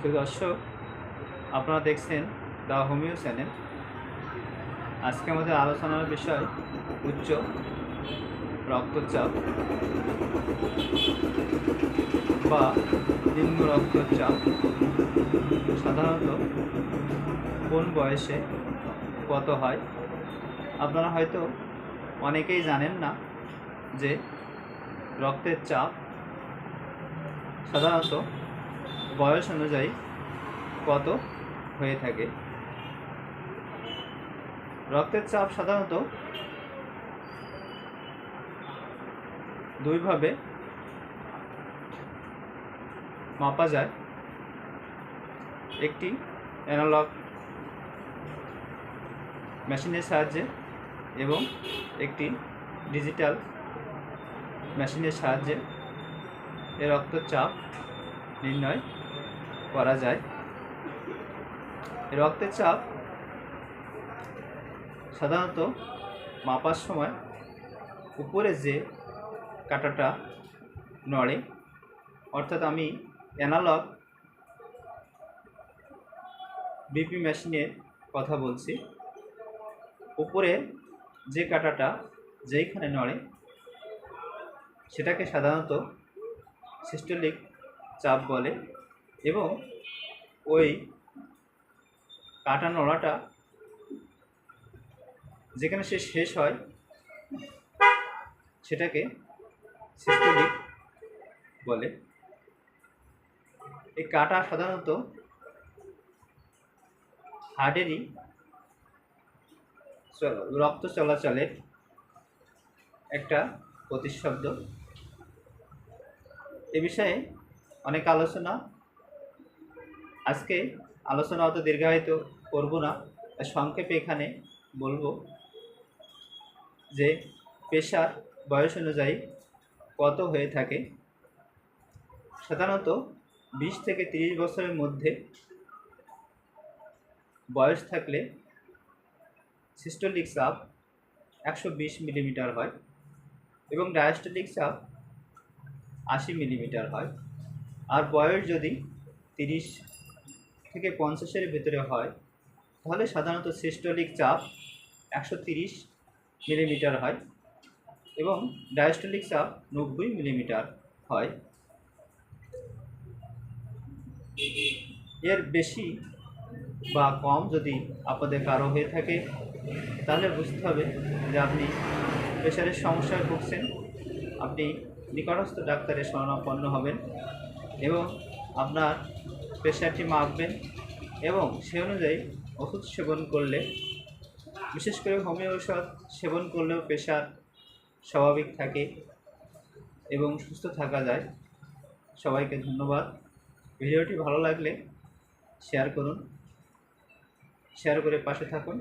প্রিয় দর্শক, আপনারা দেখছেন দ্য হোমিও চ্যানেল। আজকে আমাদের আলোচনার বিষয় উচ্চ রক্তচাপ বা নিম্ন রক্তচাপ। সাধারণত কোন বয়সে কত হয়? আপনারা হয়তো অনেকেই জানেন না যে রক্তের চাপ সাধারণত বয়স অনুযায়ী কত হয়ে থাকে? রক্তের চাপ সাধারণত দুইভাবে মাপা যায়। একটি অ্যানালগ মেশিনের সাহায্যে এবং একটি ডিজিটাল মেশিনের সাহায্যে এ রক্তচাপ নির্ণয় করা যায়। রক্তের চাপ সাধারণত মাপার সময় উপরে যে কাঁটাটা নড়ে, অর্থাৎ আমি অ্যানালগ বিপি মেশিনের কথা বলছি, উপরে যে কাঁটাটা যেইখানে নড়ে, সেটাকে সাধারণত সিস্টোলিক চাপ বলে। এবং ওই কাটা নড়াটা যেখানে সে শেষ হয়, সেটাকে সিস্টোলিক বলে। এই কাটা সাধারণত হার্টেরই রক্ত চলাচলের একটা প্রতিশব্দ এ বিষয়ে অনেক আলোচনা আজকে আলোচনা অত দীর্ঘায়িত করব না। সংক্ষেপে এখানে বলব যে পেশার বয়স অনুযায়ী কত হয়ে থাকে। সাধারণত বিশ থেকে তিরিশ বছরের মধ্যে বয়স থাকলে সিস্টোলিক চাপ একশো বিশ মিলিমিটার হয় এবং ডায়াস্টোলিক চাপ আশি মিলিমিটার হয়। আর বয়স যদি তিরিশ থেকে পঞ্চাশের ভেতরে হয়, তাহলে সাধারণত সিস্টোলিক চাপ একশো তিরিশ মিলিমিটার হয় এবং ডায়াস্টোলিক চাপ নব্বই মিলিমিটার হয়। এর বেশি বা কম যদি আপনাদের কারও হয়ে থাকে, তাহলে বুঝতে হবে যে আপনি প্রেশারের সমস্যায় ভুগছেন, আপনি নিকটস্থ ডাক্তারের শরণাপন্ন হবেন এবং আপনার প্রেশারটি মাপবেন এবং সে অনুযায়ী ওষুধ সেবন করলে, বিশেষ করে হোমিও ঔষধ সেবন করলেও প্রেশার স্বাভাবিক থাকে এবং সুস্থ থাকা যায়। সবাইকে ধন্যবাদ। ভিডিওটি ভালো লাগলে শেয়ার করুন। শেয়ার করে পাশে থাকুন।